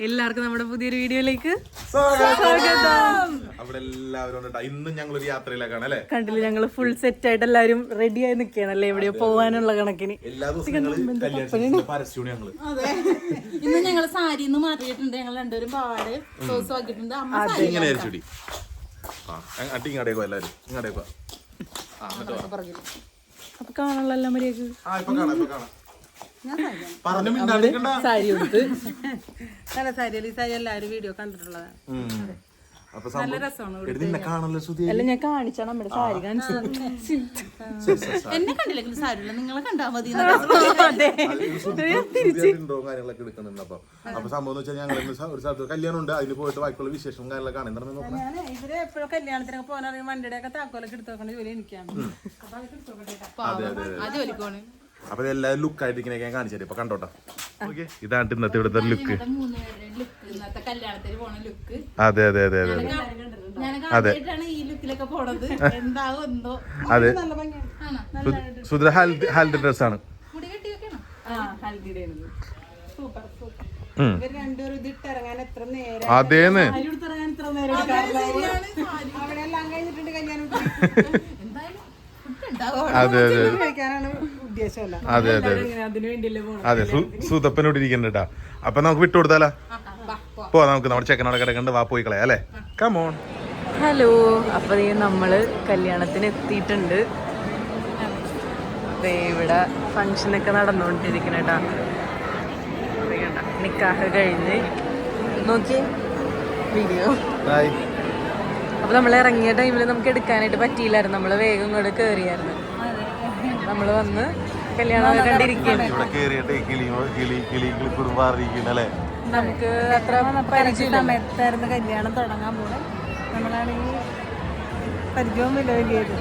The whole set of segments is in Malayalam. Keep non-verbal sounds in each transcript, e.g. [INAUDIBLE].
എല്ലാവർക്കും നമ്മുടെ പുതിയൊരു വീഡിയോയിലേക്ക് അവിടെ എല്ലാവരും ഇന്നും ഞങ്ങൾ ഒരു യാത്രയിലേക്കാണ് അല്ലേ? കണ്ടില്ല ഞങ്ങൾ ഫുൾ സെറ്റ് ആയിട്ട് എല്ലാവരും റെഡി ആയി നിൽക്കുകയാണല്ലേ? എവിടെയോ പോവാനുള്ള കണക്കിന്. എല്ലാ ദിവസവും ഇന്ന് ഞങ്ങൾ സാരി മാറ്റിയിട്ടുണ്ട് ഞങ്ങൾ രണ്ടുപേരും പാട്. സോസ് ആക്കിയിട്ടുണ്ട്. എല്ലാവരും. ആ. അപ്പൊ കാണാനുള്ള എല്ലാം മര്യാദയ്ക്ക്? ആ ഇപ്പൊ കാണാം ഇപ്പൊ കാണാം. സാരി കൊടുത്ത് നല്ല സാരി ഈ സാരി എല്ലാവരും വീഡിയോ കണ്ടിട്ടുള്ളതാണ് കാണല്ലോ സുധി അല്ല ഞാൻ കാണിച്ചാ നമ്മുടെ സാരി കാണിച്ചു എന്നെ കണ്ടില്ലെങ്കിലും സാരിയില്ല നിങ്ങളെ കണ്ടാ മതി ഉണ്ടോ കാര്യങ്ങളൊക്കെ എടുക്കുന്നുണ്ട് അപ്പൊ. സംഭവം എന്ന് വെച്ചാൽ ഞങ്ങൾ ഒരു സ്ഥലത്ത് കല്യാണം ഉണ്ട് അതിന് പോയിട്ട് ബാക്കിയുള്ള വിശേഷം കാര്യങ്ങളൊക്കെ ആണ് ഇവർ എപ്പോഴും കല്യാണത്തിനൊക്കെ പോകാൻ വണ്ടിയുടെ ഒക്കെ താക്കോലൊക്കെ എടുത്ത് വെക്കേണ്ട ജോലി എനിക്കാണ്. അപ്പൊ അതൊക്കെ എടുത്ത് വെക്കട്ടെ. കേട്ടോ. ആ ജോലിക്ക് പോണ്. അപ്പൊ എല്ലാവരും ലുക്ക് ആയിട്ട് ഇങ്ങനെ ഞാൻ കാണിച്ചു തരും. ഇപ്പൊ കണ്ടോട്ടോ. ഓക്കെ ഇതാണ് ഇന്നത്തെ ഇവിടുത്തെ ലുക്ക് അതെ മൂന്ന് പേരുടെ ലുക്ക് ഇന്നത്തെ കല്യാണത്തിന് പോണ ലുക്ക് അതെ അതെ അതെ അതെ ഞാൻ ആദ്യമായിട്ടാണ് ഈ ലുക്കിലൊക്കെ പോണത്. എന്താവും എന്തോ. അതെ. ഹാൽഡ് സുധീര ഹെൽത്ത് ഡ്രസ് ആണ് അതേന്ന്. അതെ അതെ അതെ. അതെ സുതപ്പനോട് ഇരിക്കണ്ടാ അപ്പൊ നമുക്ക് വിട്ടു കൊടുത്താലോ? പോ നമുക്ക് നമ്മുടെ ചെക്കനോടെ കിടക്കണ്ട് വാ പോയി കളയാ അല്ലേ? കമോൺ ഹലോ അപ്പൊ നമ്മൾ കല്യാണത്തിന് എത്തിയിട്ടുണ്ട്. ദേ ഇവിടെ ഫംഗ്ഷൻ ഒക്കെ നടന്നുകൊണ്ടിരിക്കണ കേട്ടാ നിക്കാഹ് കഴിഞ്ഞ്. നോക്കി വീഡിയോ അപ്പൊ നമ്മൾ ഇറങ്ങിയ ടൈമിൽ നമുക്ക് എടുക്കാനായിട്ട് പറ്റിയില്ലായിരുന്നു. നമ്മൾ വേഗം കൂടെ കേറിയായിരുന്നു. നമ്മൾ വന്ന് കല്യാണം കണ്ടിരിക്കുകയാണ്. ഇവിടെ കേറിയിട്ട് കിളി കിളി കിളി കിളി കുടുംബാറിയിരിക്കുന്നല്ലേ നമുക്ക് അത്ര സമയത്തായിരുന്നു കല്യാണം തുടങ്ങാൻ പോണെ നമ്മളാണെങ്കിൽ പരിചയവും വലിയത്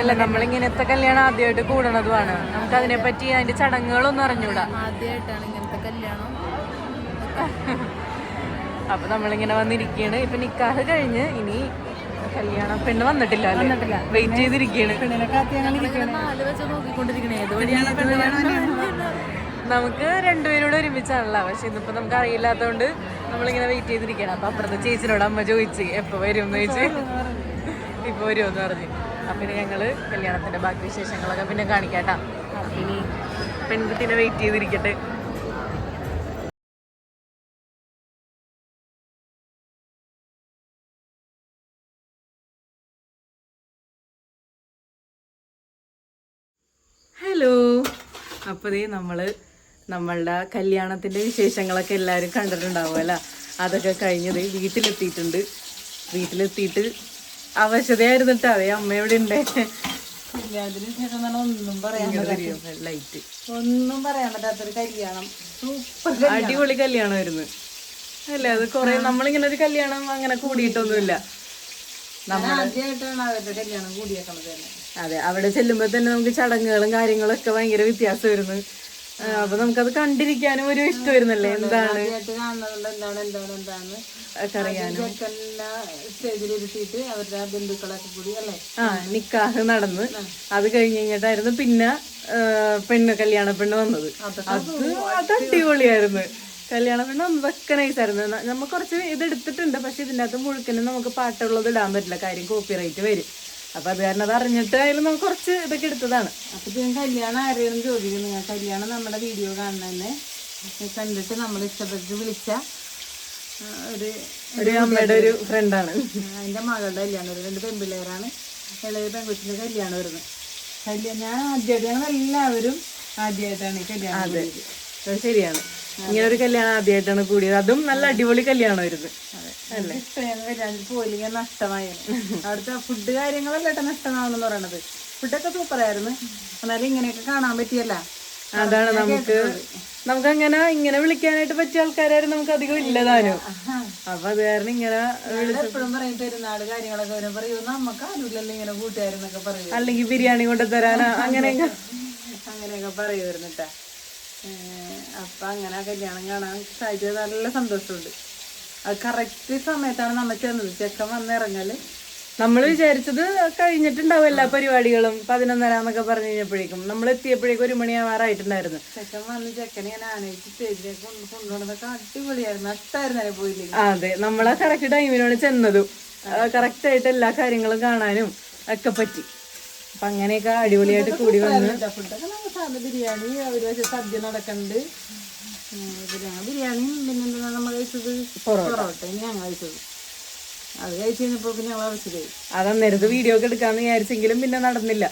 അല്ല നമ്മളിങ്ങനത്തെ കല്യാണം ആദ്യമായിട്ട് കൂടണതുമാണ് നമുക്ക് അതിനെ പറ്റി അതിന്റെ ചടങ്ങുകളൊന്നും അറിഞ്ഞൂടാ. ആദ്യമായിട്ടാണ് ഇങ്ങനത്തെ കല്യാണം. അപ്പൊ നമ്മളിങ്ങനെ വന്നിരിക്കുകയാണ്. ഇപ്പൊ നിക്കാഹ് കഴിഞ്ഞ് ഇനി കല്യാണം പെണ്ണ് വന്നിട്ടില്ല വന്നിട്ടില്ല. വെയിറ്റ് ചെയ്തിരിക്കുകയാണ് പെണ്ണിനെ കാത്തി ഞങ്ങൾ നമുക്ക് രണ്ടുപേരോട് ഒരുമിച്ചാണല്ലോ. പക്ഷെ ഇന്നിപ്പോ നമുക്ക് അറിയില്ലാത്തതുകൊണ്ട് നമ്മളിങ്ങനെ വെയിറ്റ് ചെയ്തിരിക്കണം അപ്പൊ അപ്പുറത്തെ ചേച്ചിനോട് അമ്മ ചോദിച്ചു എപ്പോ വരും എന്ന് ചോദിച്ച്? ഇപ്പൊ വരുമെന്ന് പറഞ്ഞു. അപ്പൊ ഇനി ഞങ്ങൾ കല്യാണത്തിന്റെ ബാക്കി വിശേഷങ്ങളൊക്കെ പിന്നെ കാണിക്കാട്ടാ. ഇനി പെൺകുട്ടീനെ വെയിറ്റ് ചെയ്തിരിക്കട്ടെ. ഹലോ. അപ്പോൾ ദേ നമ്മൾ നമ്മളുടെ കല്യാണത്തിന്റെ വിശേഷങ്ങളൊക്കെ എല്ലാവരും കണ്ടിട്ടുണ്ടാവും അല്ല? അതൊക്കെ കഴിഞ്ഞത് വീട്ടിലെത്തിയിട്ടുണ്ട്. വീട്ടിലെത്തിയിട്ട് അവശതയായിരുന്നു കേട്ടോ അതേ അമ്മ എവിടെ ഉണ്ട് കല്യാണത്തിന് ശേഷം ഒന്നും പറയാൻ ലൈറ്റ് ഒന്നും പറയാൻ പറ്റാത്തൊരു കല്യാണം. സൂപ്പർ അടിപൊളി കല്യാണമായിരുന്നു. അല്ലേ? അത് കുറെ നമ്മളിങ്ങനെ ഒരു കല്യാണം അങ്ങനെ കൂടിയിട്ടൊന്നുമില്ല ആദ്യമായിട്ടാണ് അവരുടെ കല്യാണം കൂടിയേക്കണത് തന്നെ അതെ അവിടെ ചെല്ലുമ്പോൾ തന്നെ നമുക്ക് ചടങ്ങുകളും കാര്യങ്ങളൊക്കെ ഭയങ്കര വ്യത്യാസം വരുന്നു അപ്പൊ നമുക്കത് കണ്ടിരിക്കാനും ഒരു ഇഷ്ടം വരുന്നല്ലേ എന്താണ്? ആ നിക്കാഹ് നടന്ന്. അത് കഴിഞ്ഞ് കഴിഞ്ഞിട്ടായിരുന്നു പിന്നെ പെണ്ണ് കല്യാണ പെണ്ണ് വന്നത്. അത് അത് അടിപൊളിയായിരുന്നു. കല്യാണ പെണ്ണ് നമ്മൾ നൈസായിരുന്നു ന- നമ്മ കുറച്ച് ഇത് എടുത്തിട്ടുണ്ട് പക്ഷെ ഇതിന്റെ അകത്ത് മുഴുക്കനും നമുക്ക് പാട്ടുള്ളത് ഇടാൻ പറ്റില്ല. കാര്യം കോപ്പിറൈറ്റ് വരും. അപ്പം അത് കാരണം അത് അറിഞ്ഞിട്ടായാലും നമുക്ക് കുറച്ച് ഇതൊക്കെ എടുത്തതാണ്. അപ്പം ഞാൻ കല്യാണം ആരെയും ചോദിക്കുന്നു. നിങ്ങൾ കല്യാണം നമ്മുടെ വീഡിയോ കാണുന്നതന്നെ. കണ്ടിട്ട് നമ്മൾ ഇഷ്ടപ്പെട്ട് വിളിച്ച ഒരു ഒരു അമ്മയുടെ ഒരു ഫ്രണ്ടാണ് എന്റെ മകളുടെ കല്യാണം ഒരു രണ്ട് പെൺപിള്ളേരാണ്. ഇളയ പെൺകുട്ടിന്റെ കല്യാണം വരുന്നത് കല്യാണം ഞാൻ ആദ്യമായിട്ട് ഞങ്ങൾ എല്ലാവരും ആദ്യമായിട്ടാണ് കല്യാണം. അത് ശരിയാണ്. ഇങ്ങനെ ഒരു കല്യാണം ആദ്യമായിട്ടാണ് കൂടിയത്. അതും നല്ല അടിപൊളി കല്യാണമായിരുന്നു. എനിക്ക് നഷ്ടമായി അവിടുത്തെ ഫുഡ് കാര്യങ്ങളല്ല കേട്ടോ നഷ്ടമാവണമെന്ന് പറയണത്. ഫുഡൊക്കെ സൂപ്പറായിരുന്നു എന്നാലും ഇങ്ങനെയൊക്കെ കാണാൻ പറ്റിയല്ല. അതാണ് നമുക്ക് നമുക്ക് അങ്ങനെ ഇങ്ങനെ വിളിക്കാനായിട്ട് പറ്റിയ ആൾക്കാരായിരുന്നു നമുക്ക് അധികം ഇല്ലതാനും അപ്പൊ അത് കാരണം ഇങ്ങനെ എപ്പോഴും പറയും പെരുന്നാൾ കാര്യങ്ങളൊക്കെ വരും പറയൂ. നമുക്ക് ആരുമില്ലല്ലോ ഇങ്ങനെ കൂട്ടുകാരെന്നൊക്കെ പറയും. അല്ലെങ്കിൽ ബിരിയാണി കൊണ്ട് തരാനാ അങ്ങനെയൊക്കെ. അങ്ങനെയൊക്കെ പറയുമായിരുന്നു കേട്ടാ അപ്പൊ അങ്ങനെ ആ കല്യാണം കാണാൻ സാധിച്ചത് നല്ല സന്തോഷമുണ്ട്. അത് കറക്റ്റ് സമയത്താണ് നമ്മൾ ചെന്നത്. ചെക്കൻ വന്നിറങ്ങൽ. നമ്മൾ വിചാരിച്ചത് കഴിഞ്ഞിട്ടുണ്ടാവും എല്ലാ പരിപാടികളും പതിനൊന്നര എന്നൊക്കെ പറഞ്ഞു കഴിഞ്ഞപ്പോഴേക്കും. നമ്മൾ എത്തിയപ്പോഴേക്കും ഒരു മണിയാവാറായിട്ടുണ്ടായിരുന്നു. ചെക്കൻ വന്ന് ചെക്കനെ ഞാൻ ആനയിച്ച് സ്റ്റേജിലേക്ക് കൊണ്ട് കൊണ്ടുപോകുന്നതൊക്കെ അടിപൊളിയായിരുന്നു. നഷ്ടമായിരുന്നു പോയില്ല? അതെ നമ്മളാ കറക്റ്റ് ടൈമിനോട് ചെന്നതും. കറക്റ്റ് ആയിട്ട് എല്ലാ കാര്യങ്ങളും കാണാനും ഒക്കെ പറ്റി. അപ്പൊ അങ്ങനെയൊക്കെ അടിപൊളിയായിട്ട് കൂടി വന്നു. ഫുഡൊക്കെ നമുക്ക് സാധാ ബിരിയാണി ഒരു വശം സദ്യ നടക്കുന്നുണ്ട് ബിരിയാണി ബിരിയാണിയും പിന്നെന്താ നമ്മൾ കഴിച്ചത്? പൊറോട്ട. ഞങ്ങൾ കഴിച്ചത്. അത് കഴിച്ച് കഴിഞ്ഞപ്പോൾ പിന്നെ ഞങ്ങൾ അവശരായി അത് അന്നേരത്ത് വീഡിയോ ഒക്കെ എടുക്കാന്ന് വിചാരിച്ചെങ്കിലും പിന്നെ നടന്നില്ല.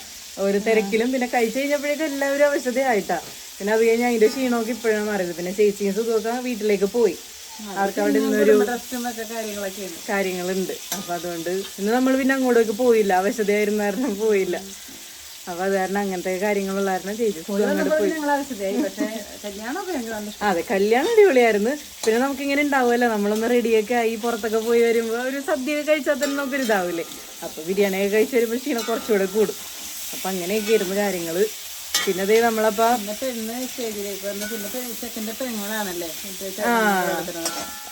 ഒരു തിരക്കിലും പിന്നെ കഴിച്ചു കഴിഞ്ഞപ്പോഴേക്കും എല്ലാവരും അവശതയായിട്ടാ. പിന്നെ അത് കഴിഞ്ഞ് അതിന്റെ ക്ഷീണമൊക്കെ ഇപ്പോഴാണ് മാറിയത്. പിന്നെ ചേച്ചിയും സുഖമൊക്കെ വീട്ടിലേക്ക് പോയി. അവർക്ക് അവിടെ ഒക്കെ കാര്യങ്ങളുണ്ട്. അപ്പൊ അതുകൊണ്ട് ഇന്ന് നമ്മൾ പിന്നെ അങ്ങോട്ടേക്ക് പോയില്ല. അവശതയായിരുന്ന കാരണം പോയില്ല. അപ്പൊ അത് കാരണം അങ്ങനത്തെ കാര്യങ്ങളുള്ള കാരണം ചെയ്തു അതെ കല്യാണം അടിപൊളിയായിരുന്നു. പിന്നെ നമുക്ക് ഇങ്ങനെ ഉണ്ടാവുമല്ലോ. നമ്മളൊന്ന് റെഡിയൊക്കെ ആയി പുറത്തൊക്കെ പോയി വരുമ്പോൾ ഒരു സദ്യ കഴിച്ചാൽ തന്നെ നമുക്കൊരു ഇതാവില്ലേ അപ്പൊ ബിരിയാണിയൊക്കെ കഴിച്ച് വരുമ്പോൾ ക്ഷീണം കുറച്ചുകൂടെ കൂടും. അപ്പൊ അങ്ങനെയൊക്കെ ആയിരുന്നു കാര്യങ്ങൾ. പിന്നെ ദേ നമ്മളപ്പോ.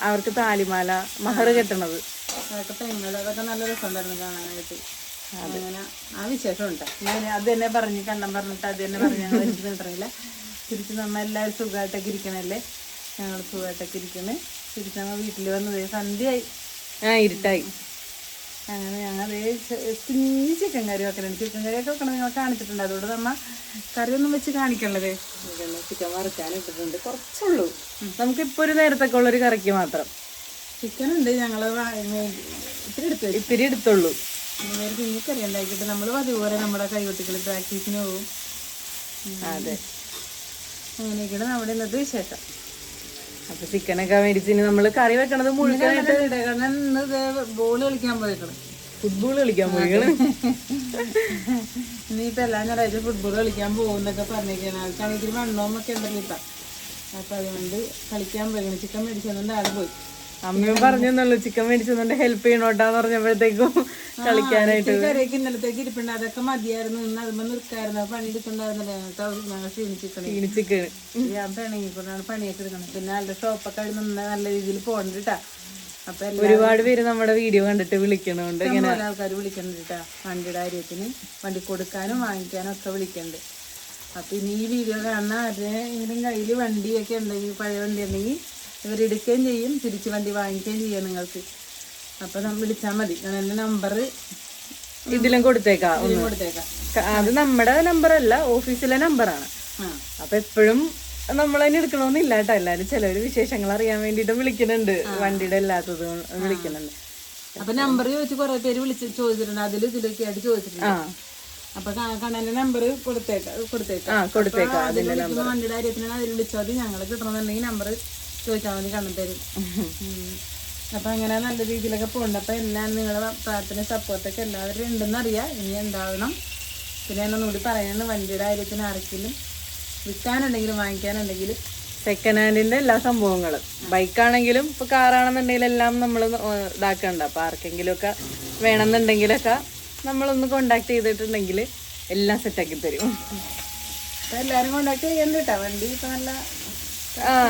അവർക്ക് താലിമാല മഹർ കെട്ടണത്. ആ വിശേഷം ഉണ്ട് ഞാൻ അത്. തന്നെ പറഞ്ഞ് കണ്ണം പറഞ്ഞിട്ട് അത് തന്നെ പറഞ്ഞ് ഞങ്ങൾ എനിക്ക് നിന്നിട്ടില്ല തിരിച്ച് നമ്മ എല്ലാവരും സുഖമായിട്ടൊക്കെ ഇരിക്കണല്ലേ? ഞങ്ങൾ സുഖമായിട്ടൊക്കെ ഇരിക്കണേ. തിരിച്ച് നമ്മ വീട്ടിൽ വന്നത് സന്ധ്യയായി. ആ ഇരുട്ടായി. അങ്ങനെ ഞങ്ങൾ കുഞ്ഞ് ചിക്കൻ കറി വെക്കലുണ്ട് ചിക്കൻ കറിയൊക്കെ വെക്കണം ഞങ്ങൾ കാണിച്ചിട്ടുണ്ട്. അതുകൊണ്ട് നമ്മ കറിയൊന്നും വെച്ച് കാണിക്കണ്ടത് ചിക്കൻ വറുക്കാൻ ഇട്ടിട്ടുണ്ട്. കുറച്ചുള്ളൂ. നമുക്കിപ്പോൾ ഒരു നേരത്തൊക്കെ ഉള്ളൊരു കറിക്ക് മാത്രം. ചിക്കൻ ഉണ്ട്. ഞങ്ങൾ ഇത്തിരി എടുത്തു ഇത്തിരി എടുത്തുള്ളൂ. ഇങ്ങനെ കറി ഉണ്ടാക്കിയിട്ട് നമ്മൾ അതുപോലെ നമ്മുടെ കൈകൊട്ടികൾ പ്രാക്ടീസിന് പോകും അതെ. അങ്ങനെയൊക്കെയാണ് നമ്മുടെ ഇന്നത്തെ വിശേഷം. അപ്പൊ ചിക്കനൊക്കെ മേടിച്ച് ഇനി നമ്മൾ കറി വെക്കണത് മുഴുവനായിട്ട് ബോൾ കളിക്കാൻ പോയേക്കണം. ഫുട്ബോൾ കളിക്കാൻ പോയിക്കണം ഇനിയിപ്പോ എല്ലാ ഞായറാഴ്ച ഫുട്ബോൾ കളിക്കാൻ പോകുന്നൊക്കെ പറഞ്ഞിരിക്കണം ആൾക്കാണെങ്കിൽ ഉണ്ടല്ലോ ഇപ്പൊ. അപ്പൊ അതുകൊണ്ട് കളിക്കാൻ പോയിക്കണം. ചിക്കൻ മേടിച്ചതുകൊണ്ട് ആൾ പോയി. അമ്മയും പറഞ്ഞെന്നുള്ളൂ ചിക്കൻ മേടിച്ചതുകൊണ്ട് ഹെൽപ്പ് ചെയ്യണോട്ടാന്ന് പറഞ്ഞപ്പോഴത്തേക്കും കളിക്കാനായിട്ട്. കറിയൊക്കെ ഇന്നലത്തേക്ക് ഇരിപ്പുണ്ട്. അതൊക്കെ മതിയായിരുന്നു. ഇന്ന് അതുമ്പോൾ നിൽക്കായിരുന്നു പണി എടുക്കണ്ടായിരുന്നല്ലേ. ക്ഷീണിച്ചിക്കണേ ചിക്കൻ ഞാൻ പിണങ്ങിക്കൊണ്ടാണ് പണിയൊക്കെ എടുക്കണം. പിന്നെ നല്ല ഷോപ്പൊക്കെ നിന്ന് നല്ല രീതിയിൽ പോകണ്ടിട്ടാ അപ്പൊ എല്ലാ ഒരുപാട് പേര് നമ്മുടെ വീഡിയോ കണ്ടിട്ട് വിളിക്കണോണ്ട് ഇങ്ങനെ. ആൾക്കാർ വിളിക്കണ്ടിട്ടാ വണ്ടിയുടെ കാര്യത്തിന് വണ്ടി കൊടുക്കാനും വാങ്ങിക്കാനും ഒക്കെ വിളിക്കണ്ട്. അപ്പൊ ഇനി ഈ വീഡിയോ കാണുന്ന ആരുടെയെങ്കിലും കയ്യിൽ വണ്ടിയൊക്കെ ഉണ്ടെങ്കിൽ പഴയ വണ്ടി ഉണ്ടെങ്കിൽ ഇവരെടുക്കുകയും ചെയ്യും തിരിച്ച് വണ്ടി വാങ്ങിക്കുകയും ചെയ്യാം നിങ്ങൾക്ക്. അപ്പൊ നമ്മൾ വിളിച്ചാൽ മതി. ഞാൻ എന്റെ നമ്പർ ഇതിലും കൊടുത്തേക്കാം കൊടുത്തേക്കാം. അത് നമ്മുടെ നമ്പർ അല്ല ഓഫീസിലെ നമ്പറാണ്. അപ്പൊ എപ്പോഴും നമ്മൾ തന്നെ എടുക്കണമെന്നില്ല കേട്ടോ. എല്ലാരും ചിലവര് വിശേഷങ്ങൾ അറിയാൻ വേണ്ടിട്ട് വിളിക്കുന്നുണ്ട്. വണ്ടിയുടെ അല്ലാത്തത് വിളിക്കുന്നുണ്ട്. അപ്പൊ നമ്പർ ചോദിച്ച് കുറെ പേര് വിളിച്ച് ചോദിച്ചിട്ടുണ്ട്. അതിൽ ഇതിലൊക്കെ ആയിട്ട് ചോദിച്ചിട്ടുണ്ട്. അപ്പൊ കണ്ണന്റെ നമ്പർ കൊടുത്തേക്കാം കൊടുത്തേക്കാം. കൊടുത്തേക്കാം. അതിൽ വണ്ടിയുടെ കാര്യത്തിന് അതിൽ വിളിച്ചാൽ മതി ഞങ്ങൾ കിട്ടണമെന്നുണ്ടെങ്കിൽ നമ്പർ ചോദിച്ചാൽ മതി കണ്ണു തരും. അപ്പൊ അങ്ങനെ നല്ല രീതിയിലൊക്കെ പോകുന്നുണ്ട് അപ്പൊ എല്ലാം നിങ്ങളുടെ പ്രാർത്ഥന സപ്പോർട്ടൊക്കെ എല്ലാവരും ഉണ്ടെന്ന് അറിയാം ഇനി എന്താവണം? പിന്നെ ഞാൻ ഒന്നുകൂടി പറയാണ് വണ്ടിയുടെ കാര്യത്തിന് ആർക്കെങ്കിലും വിൽക്കാനുണ്ടെങ്കിലും വാങ്ങിക്കാനുണ്ടെങ്കിലും സെക്കൻഡ് ഹാൻഡിന്റെ എല്ലാ സംഭവങ്ങളും. ബൈക്കാണെങ്കിലും ഇപ്പൊ കാറാണെന്നുണ്ടെങ്കിലും എല്ലാം നമ്മൾ ഇതാക്കണ്ട. അപ്പൊ ആർക്കെങ്കിലും ഒക്കെ വേണമെന്നുണ്ടെങ്കിലൊക്കെ നമ്മളൊന്ന് കോണ്ടാക്ട് ചെയ്തിട്ടുണ്ടെങ്കിൽ എല്ലാം സെറ്റാക്കി തരും. അപ്പോൾ എല്ലാവരും കോണ്ടാക്ട് ചെയ്യണ്ട കേട്ടോ. വണ്ടി ഇപ്പൊ നല്ല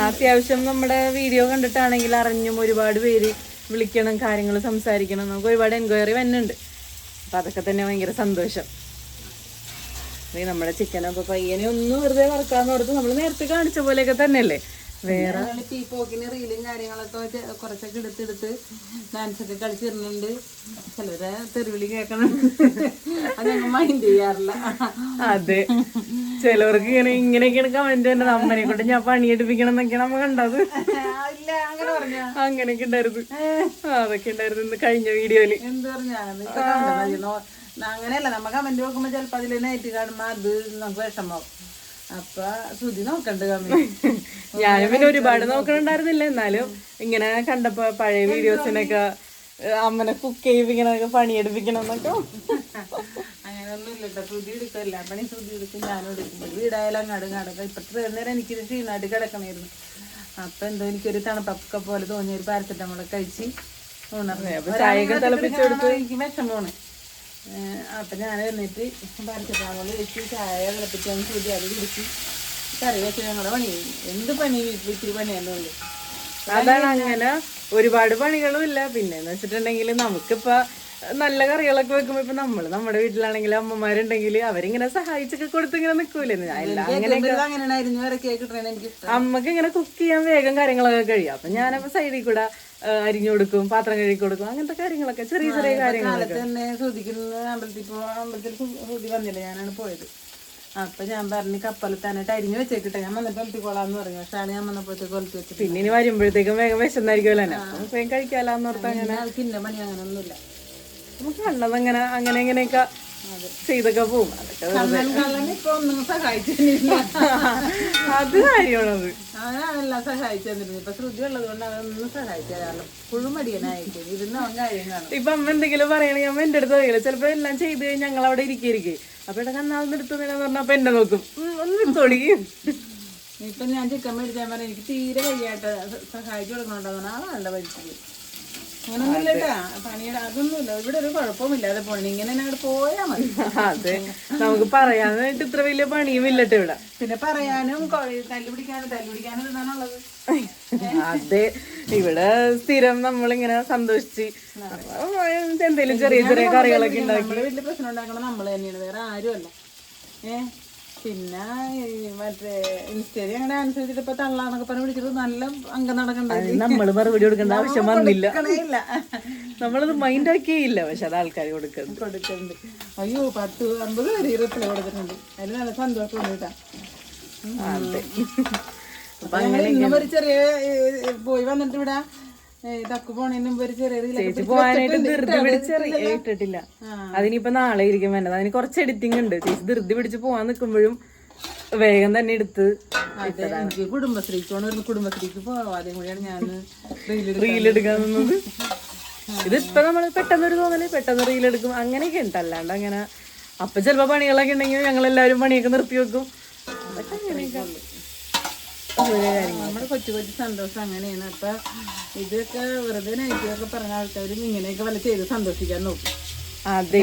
അത്യാവശ്യം നമ്മുടെ വീഡിയോ കണ്ടിട്ടാണെങ്കിൽ അറിഞ്ഞും ഒരുപാട് പേര് വിളിക്കണം കാര്യങ്ങൾ സംസാരിക്കണം നമുക്ക് ഒരുപാട് എൻക്വയറി വരുന്നുണ്ട് അപ്പൊ അതൊക്കെ തന്നെ ഭയങ്കര സന്തോഷം. നമ്മുടെ ചിക്കനൊക്കെ പയ്യനെ ഒന്നും വെറുതെ വറക്കാന്ന് ഓർത്ത് നമ്മൾ നേരത്തെ കാണിച്ച പോലെയൊക്കെ തന്നെയല്ലേ? വേറെ. ഈ പോക്കിന് റീലും കാര്യങ്ങളൊക്കെ കുറച്ചൊക്കെ എടുത്തെടുത്ത് ഡാൻസൊക്കെ കളിച്ചിരുന്നുണ്ട് ചിലരെ തെരുവിളി കേൾക്കണം അത് ഞങ്ങൾ മൈൻഡ് ചെയ്യാറില്ല. അതെ. ചിലവർക്ക് ഇങ്ങനെ ഇങ്ങനെയൊക്കെയാണ് കമന്റ് തന്നെ അമ്മനെ കൊണ്ട് ഞാൻ പണിയെടുപ്പിക്കണം എന്നൊക്കെയാണ് അമ്മ കണ്ടത്. അങ്ങനെയൊക്കെ ഉണ്ടായിരുന്നു. അതൊക്കെ ഉണ്ടായിരുന്നു കഴിഞ്ഞ വീഡിയോയിൽ എന്ത് പറഞ്ഞാ? അങ്ങനെയല്ല. നമ്മ കമന്റ് നോക്കുമ്പോ ചിലപ്പോ അതിൽ നൈറ്റ് കാണുമ്പോ അത് നമുക്ക് വിഷമാവും അപ്പൊ ശ്രുതി നോക്കണ്ട് [LAUGHS] ഞാനും പിന്നെ ഒരുപാട് നോക്കണുണ്ടായിരുന്നില്ല. എന്നാലും ഇങ്ങനെ കണ്ടപ്പോ പഴയ വീഡിയോസിനൊക്കെ അമ്മനെ കുക്ക് ചെയ്യിപ്പിക്കണൊക്കെ പണിയെടുപ്പിക്കണം എന്നൊക്കെ [LAUGHS] അങ്ങനെയൊന്നും ഇല്ല കേട്ടോ ശ്രുതി എടുക്കും. എല്ലാ പണി ശ്രുതി എടുക്കും ഞാനും എടുക്കും. വീടായാലും അങ്ങാടും കാടൊക്കെ ഇപ്പഴത്തെ നേരം എനിക്കിത് ക്ഷീണമായിട്ട് കിടക്കണമായിരുന്നു അപ്പൊ എന്തോ എനിക്കൊരു തണുപ്പൊക്കെ പോലെ തോന്നിയ ഒരു പാരസെറ്റമോളൊക്കെ കഴിച്ച് ഉണർന്നു. ചായയൊക്കെ തിളപ്പിച്ചെടുത്ത് എനിക്ക് വിഷമമാണ്. അപ്പൊ ഞാൻ എന്നിട്ട് പാരസെറ്റമോൾ വെച്ച് ചായ തിളപ്പിച്ചാൽ ചൂടി അത് കുടിച്ച് കറി വെച്ച് ഞങ്ങളുടെ പണി എന്ത് പണി വീട്ടിൽ ഇത്തിരി പണിയല്ലേ അതാണ് അങ്ങനെ. ഒരുപാട് പണികളും ഇല്ല. പിന്നെ എന്ന് വെച്ചിട്ടുണ്ടെങ്കിൽ നമുക്കിപ്പോ നല്ല കറികളൊക്കെ വെക്കുമ്പോ ഇപ്പൊ നമ്മൾ നമ്മുടെ വീട്ടിലാണെങ്കിൽ അമ്മമാരുണ്ടെങ്കിൽ അവരിങ്ങനെ സഹായിച്ചൊക്കെ കൊടുത്ത് ഇങ്ങനെ നിക്കൂലേ. അമ്മയ്ക്ക് ഇങ്ങനെ കുക്ക് ചെയ്യാൻ വേഗം കാര്യങ്ങളൊക്കെ കഴിയും. അപ്പൊ ഞാനപ്പോ സൈഡിൽ കൂടെ അരിഞ്ഞു കൊടുക്കും പാത്രം കഴുകി കൊടുക്കും അങ്ങനത്തെ കാര്യങ്ങളൊക്കെ ചെറിയ ചെറിയ കാര്യങ്ങളൊക്കെ. കാലത്ത് തന്നെ ശ്രുതിക്കുന്ന അമ്പലത്തിൽ പോ അമ്പലത്തിൽ ശ്രുതി വന്നില്ല ഞാനാണ് പോയത്. അപ്പൊ ഞാൻ പറഞ്ഞു കപ്പലിൽ തന്നെ അരിഞ്ഞു വെച്ചേക്കിട്ടെ ഞാൻ വന്നിട്ട് ഒലത്തിക്കോളാന്ന് പറഞ്ഞു. പക്ഷെ ആണ് ഞാൻ വന്നപ്പോഴത്തേക്ക് ഒലത്തി വെച്ചു പിന്നെ ഇനി വരുമ്പോഴത്തേക്കും വേഗം വിശന്നായിരിക്കുമല്ലോ കഴിക്കാലോ വേഗം കഴിക്കാലാന്ന് ഓർത്ത് അങ്ങനെ പിന്നെ അങ്ങനൊന്നുമില്ല. നമുക്ക് കണ്ടത് അങ്ങനെ അങ്ങനെ ഇങ്ങനെയൊക്കെ ചെയ്തൊക്കെ പോവും അത് കാര്യമാണത്. അവനെല്ലാം സഹായിച്ചു തന്നിരുന്നു. ഇപ്പൊ ശ്രുതി ഉള്ളത് കൊണ്ട് അവനൊന്നും സഹായിച്ചു തരാറില്ല പുഴുമടിയനായിരിക്കും ഇരുന്ന് അവൻ കാര്യം ഇപ്പൊ അമ്മ എന്തെങ്കിലും പറയണെങ്കിൽ അമ്മ എന്റെ അടുത്ത് പറയില്ല ചിലപ്പോ എല്ലാം ചെയ്ത് കഴിഞ്ഞ് ഞങ്ങൾ അവിടെ ഇരിക്കേ അപ്പൊ ഇവിടെ കണ്ണാവുന്ന നിർത്തുന്നില്ല പറഞ്ഞാൽ അപ്പൊ എന്നെ നോക്കും. ഒന്ന് തൊടിയും ഇപ്പൊ ഞാൻ ചിക്കൻ മേടിച്ചാൽ പറഞ്ഞ എനിക്ക് തീരെ വയ്യായിട്ട് സഹായിച്ചു കൊടുക്കണോണ്ടോ ആളാണല്ലോ പഠിച്ചത് അങ്ങനൊന്നുമില്ല അതെ നമുക്ക് പറയാനായിട്ട് ഇത്ര വലിയ പണിയും ഇല്ലട്ടെ ഇവിടെ. പിന്നെ പറയാനും അതെ. ഇവിടെ സ്ഥിരം നമ്മളിങ്ങനെ സന്തോഷിച്ച് എന്തെങ്കിലും ചെറിയ ചെറിയ കറികളൊക്കെ ഉണ്ടാക്കി. വലിയ പ്രശ്നം ഉണ്ടാക്കണം നമ്മൾ തന്നെയാണ്. വേറെ ആരുമല്ല. ഏ? പിന്നെ മറ്റേ ഇൻസ്റ്റയിൽ അങ്ങനെ അനുസരിച്ചിട്ട് ഇപ്പൊ തള്ളാന്നൊക്കെ പറഞ്ഞ് വിളിച്ചിട്ട് നല്ല അംഗം നടക്കണ്ടായി. നമ്മൾ മറുപടി കൊടുക്കേണ്ട ആവശ്യം വന്നില്ല. നമ്മളത് മൈൻഡ് ആക്കിയില്ല പക്ഷെ അത് ആൾക്കാർ കൊടുക്കുന്നുണ്ട്. കൊടുക്കുന്നുണ്ട്. അയ്യോ പത്ത് അമ്പത് പേര് റിപ്ലൈ കൊടുത്തിട്ടുണ്ട്. അതിൽ നല്ല സന്തോഷമുണ്ട് കേട്ടാ. ഇന്ന് ഒരു ചെറിയ പോയി വന്നിട്ട് ഇവിടെ ഏ, തക്കു പോണതിന് മുമ്പ് ഒരു ചെറിയ reel ഒക്കെ ചേച്ചി പിടിച്ച് പോകാനായിട്ട് ധൃതി പിടിച്ച് ഇട്ടിട്ടില്ല അതിനിപ്പോ നാളെ ഇരിക്കും വേണ്ടത്. അതിന് കുറച്ച് എഡിറ്റിംഗ് ഉണ്ട്. ചേച്ചി ധൃതി പിടിച്ച് പോവാൻ നിൽക്കുമ്പോഴും വേഗം തന്നെ എടുത്ത് എനിക്ക് കുടുംബശ്രീക്ക് കുടുംബശ്രീക്ക് പോവാതെ കൂടിയാണ് ഞാൻ എടുക്കാൻ നിന്നത്. ഇതിപ്പോ നമ്മൾ പെട്ടെന്ന് ഒരു തോന്നൽ പെട്ടെന്ന് റീലെടുക്കും അങ്ങനെയൊക്കെ ഉണ്ട്. അല്ലാണ്ട് അങ്ങനെ അപ്പൊ ചിലപ്പോ പണികളൊക്കെ ഉണ്ടെങ്കിൽ ഞങ്ങൾ എല്ലാവരും പണിയൊക്കെ നിർത്തി വെക്കും. അതൊക്കെ അങ്ങനെയൊക്കെ. നമ്മുടെ കൊച്ചു കൊച്ചു സന്തോഷം അങ്ങനെയാണ്. അപ്പൊ ഇതൊക്കെ വെറുതെ നൈറ്റിയൊക്കെ പറഞ്ഞ ആൾക്കാരും ഇങ്ങനെയൊക്കെ വല്ല ചെയ്ത് സന്തോഷിക്കാൻ നോക്കും. അതെ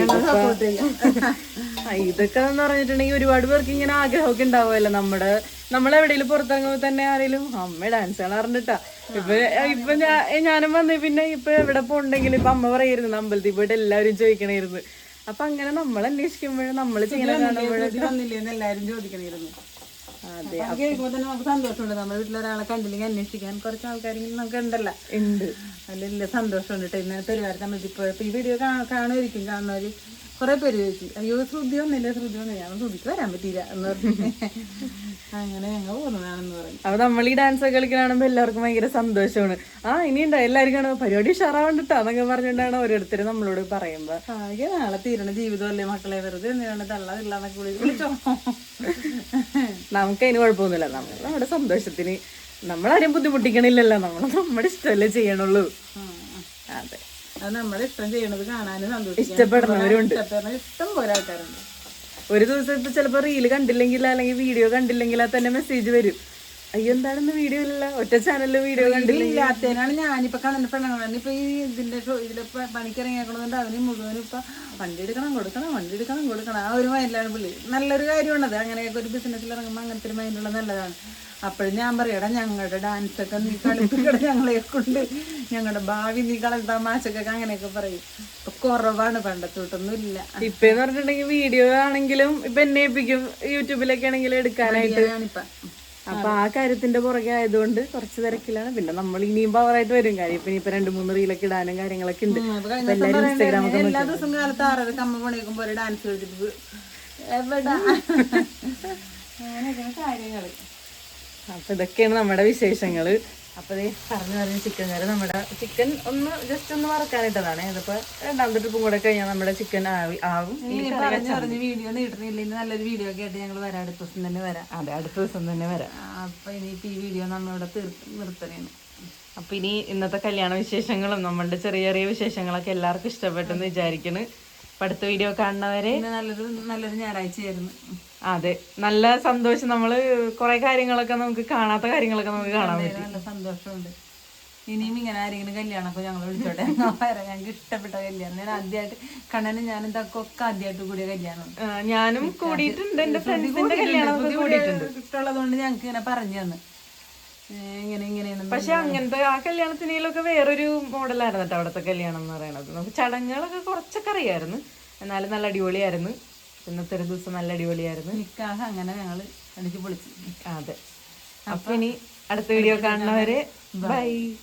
ഇതൊക്കെ എന്ന് പറഞ്ഞിട്ടുണ്ടെങ്കിൽ ഒരുപാട് പേർക്ക് ഇങ്ങനെ ആഗ്രഹമൊക്കെ ഉണ്ടാവുമല്ലോ. നമ്മുടെ നമ്മളെവിടെയെങ്കിലും പുറത്തിറങ്ങുമ്പോ പുറത്തിറങ്ങുമ്പോൾ തന്നെ ആരെങ്കിലും അമ്മ ഡാൻസ് കാണാറുണ്ടാ ഇപ്പൊ ഇപ്പൊ ഞാനും വന്നേ പിന്നെ ഇപ്പൊ എവിടെ പോണ്ടെങ്കിലും ഇപ്പൊ അമ്മ പറയായിരുന്നു അമ്പലത്തിൽ പോയിട്ട് എല്ലാവരും ചോദിക്കണായിരുന്നു. അപ്പൊ അങ്ങനെ നമ്മൾ അന്വേഷിക്കുമ്പോഴും നമ്മൾ ചെയ്യണ കാണുമ്പോഴും എല്ലാരും ചോദിക്കണിരുന്നു അതെ തന്നെ നമുക്ക് സന്തോഷമുണ്ട്. നമ്മുടെ വീട്ടിലൊരാളെ കണ്ടില്ലെങ്കിൽ അന്വേഷിക്കാൻ കുറച്ച് ആൾക്കാരെങ്കിലും നമുക്ക് ഉണ്ടല്ലോ. ഉണ്ട്. അതിലില്ല സന്തോഷമുണ്ട് കേട്ടോ. ഇന്നലെ പരിപാടി നമ്മൾ പോയപ്പോ ഈ വീഡിയോ കാണുമായിരിക്കും. കാണുന്നവര് കുറെ പേര് ചോദിച്ചു അയ്യോ ശ്രുതി ഒന്നില്ല ശ്രുതി ഒന്നില്ല ഞാൻ ശ്രുതിക്ക് വരാൻ പറ്റിയില്ല എന്ന് പറഞ്ഞു. അങ്ങനെ ഞങ്ങൾ പോകുന്നതാണെന്ന് പറഞ്ഞു. അപ്പൊ നമ്മൾ ഈ ഡാൻസ് ഒക്കെ എല്ലാവർക്കും ഭയങ്കര സന്തോഷമാണ്. ആ ഇനിയുണ്ടോ? എല്ലാവരും കാണുമ്പോ പരിപാടി ഉഷാറാവണ്ടിട്ടോ എന്നൊക്കെ പറഞ്ഞിട്ടാണ് ഓരോരുത്തർ നമ്മളോട് പറയുമ്പോ. ആകെ നാളെ തീരണ ജീവിതമല്ലേ മക്കളെ? വെറുതെ എന്തിനാണ് തള്ള വിളിച്ചോ? നമുക്ക് അതിന് കുഴപ്പമൊന്നുമില്ല. നമ്മൾ നമ്മുടെ സന്തോഷത്തിന് നമ്മളാരും ബുദ്ധിമുട്ടിക്കണില്ലല്ലോ. നമ്മൾ നമ്മുടെ ഇഷ്ടമല്ലേ ചെയ്യണുള്ളൂ. അതെ. അത് ഇഷ്ടം ചെയ്യണത് കാണാനും സന്തോഷിക്കാൻ ഇഷ്ടപ്പെടുന്നവരുണ്ട്. ഇഷ്ടപ്പെടുന്ന ഇഷ്ടം പോലെ ആൾക്കാരുണ്ട്. ഒരു ദിവസത്തെ ഇപ്പൊ ചിലപ്പോ റീൽ കണ്ടില്ലെങ്കിൽ അല്ലെങ്കിൽ വീഡിയോ കണ്ടില്ലെങ്കിൽ തന്നെ മെസ്സേജ് വരും. അയ്യോ എന്താണെന്ന് വീഡിയോ ഇല്ല ഒറ്റ ചാനലിൽ വീഡിയോ കണ്ടില്ല? ഇല്ലാത്തതിനാണ് ഞാനിപ്പോ കാണുന്ന പെണ്ണുങ്ങളാണ് ഇപ്പൊ ഈ ഇതിന്റെ ഇതിലെ പണിക്കിറങ്ങിയേക്കണതുകൊണ്ട് അതിന് മുഴുവനും ഇപ്പൊ വണ്ടി എടുക്കണം കൊടുക്കണം വണ്ടി എടുക്കണം കൊടുക്കണം. ആ ഒരു മൈൻഡിലാണ് പുള്ളി. നല്ലൊരു കാര്യമാണത് അങ്ങനെയൊക്കെ ഒരു ബിസിനസ്സിൽ ഇറങ്ങുമ്പോൾ അങ്ങനത്തെ ഒരു മൈൻഡുള്ള നല്ലതാണ്. അപ്പോഴും ഞാൻ പറയടാ ഞങ്ങളുടെ ഡാൻസ് ഒക്കെ നീ കളിപ്പിക്കട ഞങ്ങളെ കൊണ്ട്. ഞങ്ങളുടെ ഭാവി നീ കളി മാച്ചൊക്കെ അങ്ങനെയൊക്കെ പറയും. ഇപ്പൊ കുറവാണ് പണ്ടത്തോട്ടൊന്നും ഇല്ല. ഇപ്പൊ എന്ന് പറഞ്ഞിട്ടുണ്ടെങ്കിൽ വീഡിയോ ആണെങ്കിലും ഇപ്പൊ എന്നെ ഏൽപ്പിക്കും. യൂട്യൂബിലൊക്കെ ആണെങ്കിലും എടുക്കാനായിട്ട്. അപ്പൊ ആ കാര്യത്തിന്റെ പുറകെ ആയതുകൊണ്ട് കുറച്ച് തിരക്കിലാണ്. പിന്നെ നമ്മൾ ഇനിയും പവറായിട്ട് വരും. കാര്യം ഇപ്പൊ ഇപ്പൊ രണ്ട് മൂന്ന് റീലൊക്കെ ഇടാനും കാര്യങ്ങളൊക്കെ ഉണ്ട്. കഴിഞ്ഞ ദിവസം എല്ലാ ദിവസവും കാലത്ത് ആറര കമ്മ പണിയേക്കുമ്പോ ഒരു ഡാൻസ് കളിച്ചിട്ട് എവിടെ? [LAUGHS] അങ്ങനെയൊക്കെയാണ് കാര്യങ്ങൾ. അപ്പൊ ഇതൊക്കെയാണ് നമ്മുടെ വിശേഷങ്ങൾ. അപ്പൊ ഈ പറഞ്ഞു പറഞ്ഞ ചിക്കൻ കറി നമ്മുടെ ചിക്കൻ ഒന്ന് ജസ്റ്റ് ഒന്ന് വറക്കാനിട്ടതാണ്. ഇതിപ്പോൾ രണ്ടാമത്തെ ട്രിപ്പും കൂടെ കഴിഞ്ഞാൽ നമ്മുടെ ചിക്കൻ ആവി ആവും. പറഞ്ഞു വീഡിയോ നീട്ടുന്നില്ല ഇനി നല്ലൊരു വീഡിയോ ഒക്കെ ആയിട്ട് ഞങ്ങൾ വരാം. അടുത്ത ദിവസം തന്നെ വരാം. അതെ അടുത്ത ദിവസം തന്നെ വരാം. അപ്പോൾ അപ്പൊ ഇനിയിപ്പോ ഈ വീഡിയോ നമ്മളിവിടെ തീർത്ത് നിർത്തണേന്ന് അപ്പൊ ഇനി ഇന്നത്തെ കല്യാണ വിശേഷങ്ങളും നമ്മളുടെ ചെറിയ ചെറിയ വിശേഷങ്ങളൊക്കെ എല്ലാവർക്കും ഇഷ്ടപ്പെട്ടെന്ന് വിചാരിക്കുന്നു അടുത്ത വീഡിയോ കാണുന്നവരെ നല്ലൊരു നല്ലൊരു നല്ലൊരു ഞായറാഴ്ചയായിരുന്നു. അതെ നല്ല സന്തോഷം. നമ്മൾ കുറെ കാര്യങ്ങളൊക്കെ നമുക്ക് കാണാത്ത കാര്യങ്ങളൊക്കെ നമുക്ക് കാണാൻ പറ്റും. നല്ല സന്തോഷമുണ്ട്. ഇനിയും ഇങ്ങനെ ആരെങ്കിലും കല്യാണമൊക്കെ ഞങ്ങൾ വിളിച്ചോട്ടെ. പറയാം ഞങ്ങൾക്ക് ഇഷ്ടപ്പെട്ട കല്യാണം. ഞാൻ ആദ്യമായിട്ട് കണ്ണനും ഞാനും തക്കൊക്കെ ആദ്യമായിട്ട് കൂടിയ കല്യാണം ഞാനും കൂടിയിട്ടുണ്ട്. എന്റെ ഫ്രണ്ട്സിന്റെ കല്യാണം ഇഷ്ടമുള്ളതുകൊണ്ട് ഞങ്ങൾക്ക് ഇങ്ങനെ പറഞ്ഞു തന്നു. ഇങ്ങനെ ഇങ്ങനെയാണ് പക്ഷെ അങ്ങനത്തെ ആ കല്യാണത്തിനൊക്കെ വേറൊരു മോഡലായിരുന്നു കേട്ടോ അവിടുത്തെ കല്യാണം എന്ന് പറയുന്നത് നമുക്ക് ചടങ്ങുകളൊക്കെ കുറച്ചൊക്കെ അറിയായിരുന്നു. എന്നാലും നല്ല അടിപൊളിയായിരുന്നു. ഇന്നത്തെ ഒരു ദിവസം നല്ല അടിപൊളിയായിരുന്നു. നിക്കാഹ് അങ്ങനെ ഞങ്ങൾ അടിച്ച് പൊളിച്ചു. അതെ. അപ്പൊ ഇനി അടുത്ത വീഡിയോ കാണുന്നവരെ ബൈ.